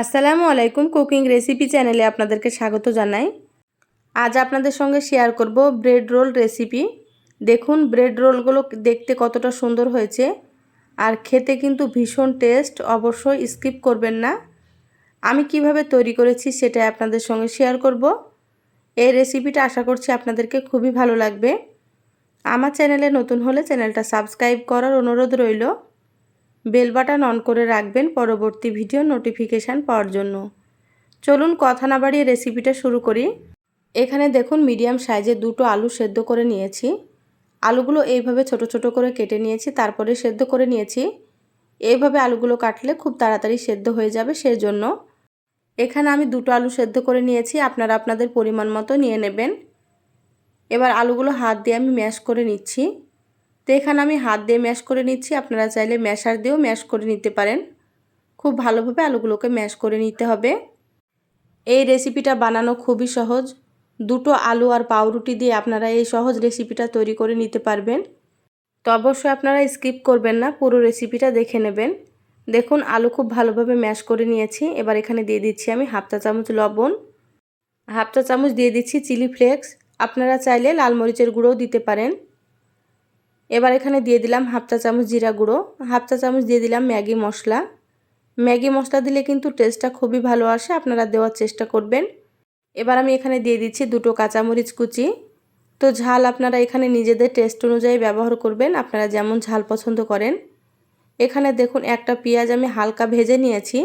আসসালামু আলাইকুম cooking recipe চ্যানেলে আপনাদেরকে স্বাগত জানাই। আজ আপনাদের সঙ্গে শেয়ার করব ব্রেড রোল রেসিপি। দেখুন, ব্রেড রোলগুলো দেখতে কতটা সুন্দর হয়েছে। আর খেতে কিন্তু ভীষণ টেস্ট, অবশ্যই স্কিপ করবেন না। আমি কীভাবে তৈরি করেছি সেটা আপনাদের সঙ্গে শেয়ার করব। এই রেসিপিটা আশা করছি আপনাদেরকে খুবই ভালো লাগবে। আমার চ্যানেলে নতুন হলে চ্যানেলটা সাবস্ক্রাইব করার অনুরোধ রইল। বেল বাটন অন করে রাখবেন পরবর্তী ভিডিও নোটিফিকেশান পাওয়ার জন্য। চলুন কথা না বাড়িয়ে রেসিপিটা শুরু করি। এখানে দেখুন মিডিয়াম সাইজে দুটো আলু সেদ্ধ করে নিয়েছি। আলুগুলো এইভাবে ছোট ছোট করে কেটে নিয়েছি, তারপরে সেদ্ধ করে নিয়েছি। এইভাবে আলুগুলো কাটলে খুব তাড়াতাড়ি সেদ্ধ হয়ে যাবে সেই জন্য এখানে আমি দুটো আলু সেদ্ধ করে নিয়েছি, আপনারা আপনাদের পরিমাণ মতো নিয়ে নেবেন। এবার আলুগুলো হাত দিয়ে আমি ম্যাশ করে নিচ্ছি। তো এখানে আমি হাত দিয়ে ম্যাশ করে নিচ্ছি। আপনারা চাইলে ম্যাশার দিয়েও ম্যাশ করে নিতে পারেন। খুব ভালোভাবে আলুগুলোকে ম্যাশ করে নিতে হবে। এই রেসিপিটা বানানো খুবই সহজ। দুটো আলু আর পাউরুটি দিয়ে আপনারা এই সহজ রেসিপিটা তৈরি করে নিতে পারবেন। তো অবশ্যই আপনারা স্কিপ করবেন না, পুরো রেসিপিটা দেখে নেবেন। দেখুন, আলু খুব ভালোভাবে ম্যাশ করে নিয়েছি। এবার এখানে দিয়ে দিচ্ছি আমি হাফ চা চামচ লবণ। হাফ চা চামচ দিয়ে দিচ্ছি চিলি ফ্লেক্স। আপনারা চাইলে লাল মরিচের গুঁড়োও দিতে পারেন। এবার এখানে দিয়ে দিলাম হাফ চা চামচ জিরা গুঁড়ো, হাফ চা চামচ দিয়ে দিলাম ম্যাগি মশলা। ম্যাগি মশলা দিলে কিন্তু টেস্টটা খুবই ভালো আসে, আপনারা দেওয়ার চেষ্টা করবেন। এবার আমি এখানে দিয়ে দিচ্ছি দুটো কাঁচামরিচ কুচি। তো ঝাল আপনারা এখানে নিজেদের টেস্ট অনুযায়ী ব্যবহার করবেন, আপনারা যেমন ঝাল পছন্দ করেন। এখানে দেখুন একটা পেঁয়াজ আমি হালকা ভেজে নিয়েছি।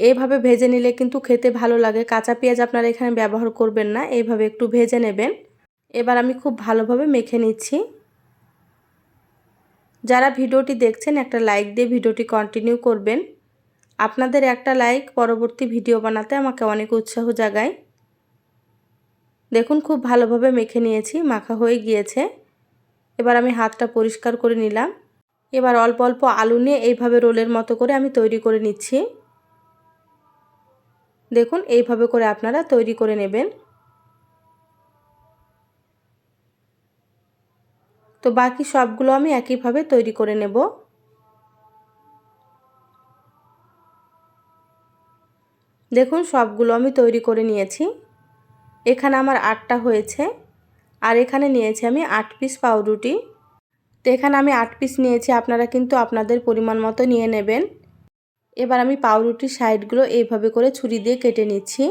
এইভাবে ভেজে নিলে কিন্তু খেতে ভালো লাগে, কাঁচা পেঁয়াজ আপনারা এখানে ব্যবহার করবেন না, এইভাবে একটু ভেজে নেবেন। এবার আমি খুব ভালোভাবে মেখে নিচ্ছি। যারা ভিডিওটি দেখছেন, একটা লাইক দিয়ে ভিডিওটি কন্টিনিউ করবেন। আপনাদের একটা লাইক পরবর্তী ভিডিও বানাতে আমাকে অনেক উৎসাহ জাগায়। দেখুন, খুব ভালোভাবে মেখে নিয়েছি, মাখা হয়ে গিয়েছে। এবার আমি হাতটা পরিষ্কার করে নিলাম। এবার অল্প অল্প আলু নিয়ে এইভাবে রোলের মতো করে আমি তৈরি করে নিচ্ছি। দেখুন, এইভাবে করে আপনারা তৈরি করে নেবেন। তো বাকি সবগুলো আমি একইভাবে তৈরি করে নেব। দেখুন, সবগুলো আমি তৈরি করে নিয়েছি। এখানে আমার আটটা হয়েছে আর এখানে নিয়েছি আমি আট পিস পাউরুটি। তো এখানে আমি আট পিস নিয়েছি, আপনারা কিন্তু আপনাদের পরিমাণ মতো নিয়ে নেবেন। এবার আমি পাউরুটির সাইডগুলো এইভাবে করে ছুরি দিয়ে কেটে নিচ্ছি।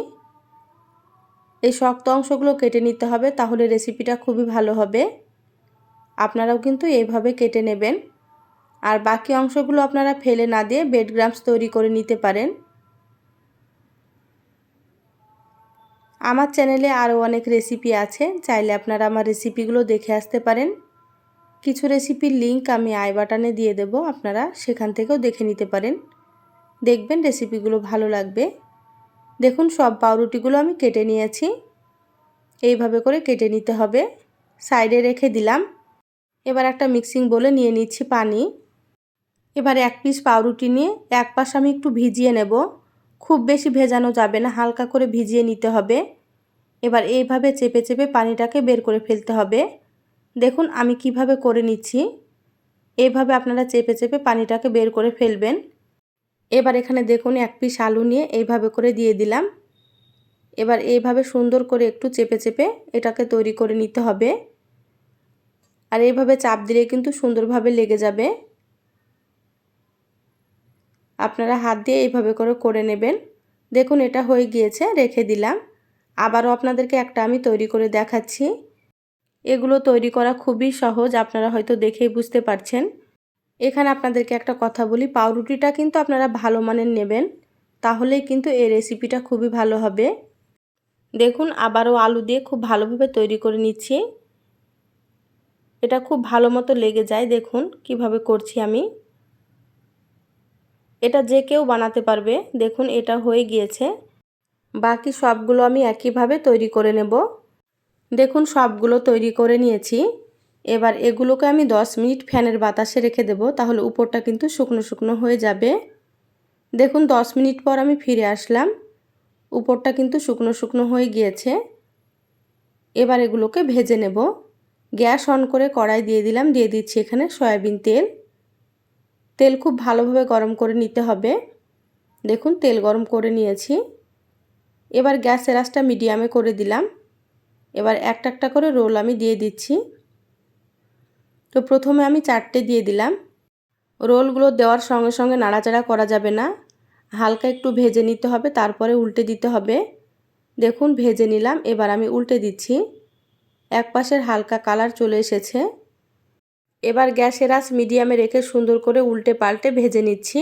এই শক্ত অংশগুলো কেটে নিতে হবে, তাহলে রেসিপিটা খুবই ভালো হবে। আপনারাও কিন্তু এইভাবে কেটে নেবেন। আর বাকি অংশগুলো আপনারা ফেলে না দিয়ে বেড গ্রামস তৈরি করে নিতে পারেন। আমার চ্যানেলে আরও অনেক রেসিপি আছে, চাইলে আপনারা আমার রেসিপিগুলো দেখে আসতে পারেন। কিছু রেসিপির লিংক আমি আই বাটনে দিয়ে দেব, আপনারা সেখান থেকেও দেখে নিতে পারেন। দেখবেন রেসিপিগুলো ভালো লাগবে। দেখুন, সব পাউরুটিগুলো আমি কেটে নিয়েছি। এইভাবে করে কেটে নিতে হবে। সাইডে রেখে দিলাম। এবার একটা মিক্সিং বলে নিয়ে নিচ্ছি পানি। এবার এক পিস পাউরুটি নিয়ে এক পাশ আমি একটু ভিজিয়ে নেব। খুব বেশি ভেজানো যাবে না, হালকা করে ভিজিয়ে নিতে হবে। এবার এইভাবে চেপে চেপে পানিটাকে বের করে ফেলতে হবে। দেখুন আমি কীভাবে করে নিচ্ছি। এইভাবে আপনারা চেপে চেপে পানিটাকে বের করে ফেলবেন। এবার এখানে দেখুন এক পিস আলু নিয়ে এইভাবে করে দিয়ে দিলাম। এবার এইভাবে সুন্দর করে একটু চেপে চেপে এটাকে তৈরি করে নিতে হবে। আর এইভাবে চাপ দিলে কিন্তু সুন্দরভাবে লেগে যাবে। আপনারা হাত দিয়ে এইভাবে করে করে নেবেন। দেখুন, এটা হয়ে গিয়েছে, রেখে দিলাম। আবারও আপনাদেরকে একটা আমি তৈরি করে দেখাচ্ছি। এগুলো তৈরি করা খুবই সহজ, আপনারা হয়তো দেখেই বুঝতে পারছেন। এখানে আপনাদেরকে একটা কথা বলি, পাউরুটিটা কিন্তু আপনারা ভালো মানের নেবেন, তাহলেই কিন্তু এই রেসিপিটা খুবই ভালো হবে। দেখুন, আবারও আলু দিয়ে খুব ভালোভাবে তৈরি করে নিচ্ছি। এটা খুব ভালো মতো লেগে যায়, দেখুন কীভাবে করছি আমি। এটা যে কেউ বানাতে পারবে, দেখুন এটা হয়ে গিয়েছে। বাকি সবগুলো আমি একইভাবে তৈরি করে নেব। দেখুন সবগুলো তৈরি করে নিয়েছি। এবার এগুলোকে আমি 10 মিনিট ফ্যানের বাতাসে রেখে দেব, তাহলে উপরটা কিন্তু শুকনো শুকনো হয়ে যাবে। দেখুন 10 মিনিট পর আমি ফিরে আসলাম। উপরটা কিন্তু শুকনো শুকনো হয়ে গিয়েছে। এবার এগুলোকে ভেজে নেব। গ্যাস অন করে কড়াই দিয়ে দিলাম, দিয়ে দিচ্ছি এখানে সয়াবিন তেল। তেল খুব ভালোভাবে গরম করে নিতে হবে। দেখুন, তেল গরম করে নিয়েছি। এবার গ্যাসের আঁচটা মিডিয়ামে করে দিলাম। এবার একটা একটা করে রোল আমি দিয়ে দিচ্ছি। তো প্রথমে আমি চারটে দিয়ে দিলাম। রোলগুলো দেওয়ার সঙ্গে সঙ্গে নাড়াচাড়া করা যাবে না। হালকা একটু ভেজে নিতে হবে, তারপরে উল্টে দিতে হবে। দেখুন, ভেজে নিলাম, এবার আমি উল্টে দিচ্ছি। এক পাশের হালকা কালার চলে এসেছে। এবার গ্যাসের আঁচ মিডিয়ামে রেখে সুন্দর করে উল্টে পাল্টে ভেজে নিচ্ছি।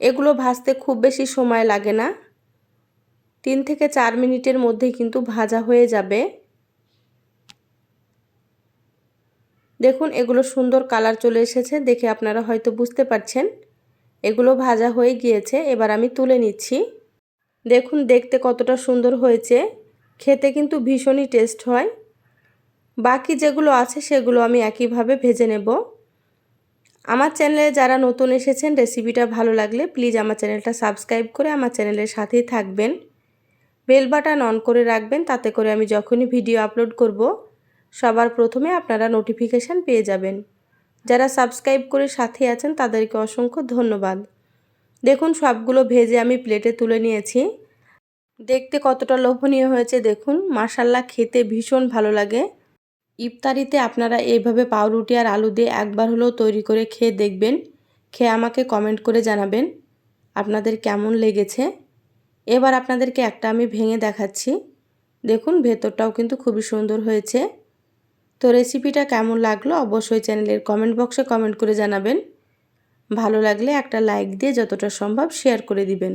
এগুলো ভাজতে খুব বেশি সময় লাগে না। তিন থেকে চার মিনিটের মধ্যেই কিন্তু ভাজা হয়ে যাবে। দেখুন, এগুলো সুন্দর কালার চলে এসেছে। দেখে আপনারা হয়তো বুঝতে পারছেন। এগুলো ভাজা হয়ে গিয়েছে। এবার আমি তুলে নিচ্ছি। দেখুন, দেখতে কতটা সুন্দর হয়েছে। খেতে কিন্তু ভীষণই টেস্ট হয়। বাকি যেগুলো আছে সেগুলো আমি একইভাবে ভেজে নেব। আমার চ্যানেলে যারা নতুন এসেছেন রেসিপিটা ভালো লাগলে প্লিজ আমার চ্যানেলটা সাবস্ক্রাইব করে আমার চ্যানেলের সাথেই থাকবেন। বেল বাটন অন করে রাখবেন, তাতে করে আমি যখনই ভিডিও আপলোড করব, সবার প্রথমে আপনারা নোটিফিকেশান পেয়ে যাবেন। যারা সাবস্ক্রাইব করে সাথে আছেন তাদেরকে অসংখ্য ধন্যবাদ। দেখুন সবগুলো ভেজে আমি প্লেটে তুলে নিয়েছি। দেখতে কতটা লোভনীয় হয়েছে দেখুন। মাসাল্লা খেতে ভীষণ ভালো লাগে। ইফতারিতে আপনারা এইভাবে পাউরুটি আর আলু দিয়ে একবার হলেও তৈরি করে খেয়ে দেখবেন। খেয়ে আমাকে কমেন্ট করে জানাবেন আপনাদের কেমন লেগেছে। এবার আপনাদেরকে একটা আমি ভেঙে দেখাচ্ছি। দেখুন, ভেতরটাও কিন্তু খুবই সুন্দর হয়েছে। তো রেসিপিটা কেমন লাগল অবশ্যই চ্যানেলের কমেন্ট বক্সে কমেন্ট করে জানাবেন। ভালো লাগলে একটা লাইক দিয়ে যতটা সম্ভব শেয়ার করে দিবেন।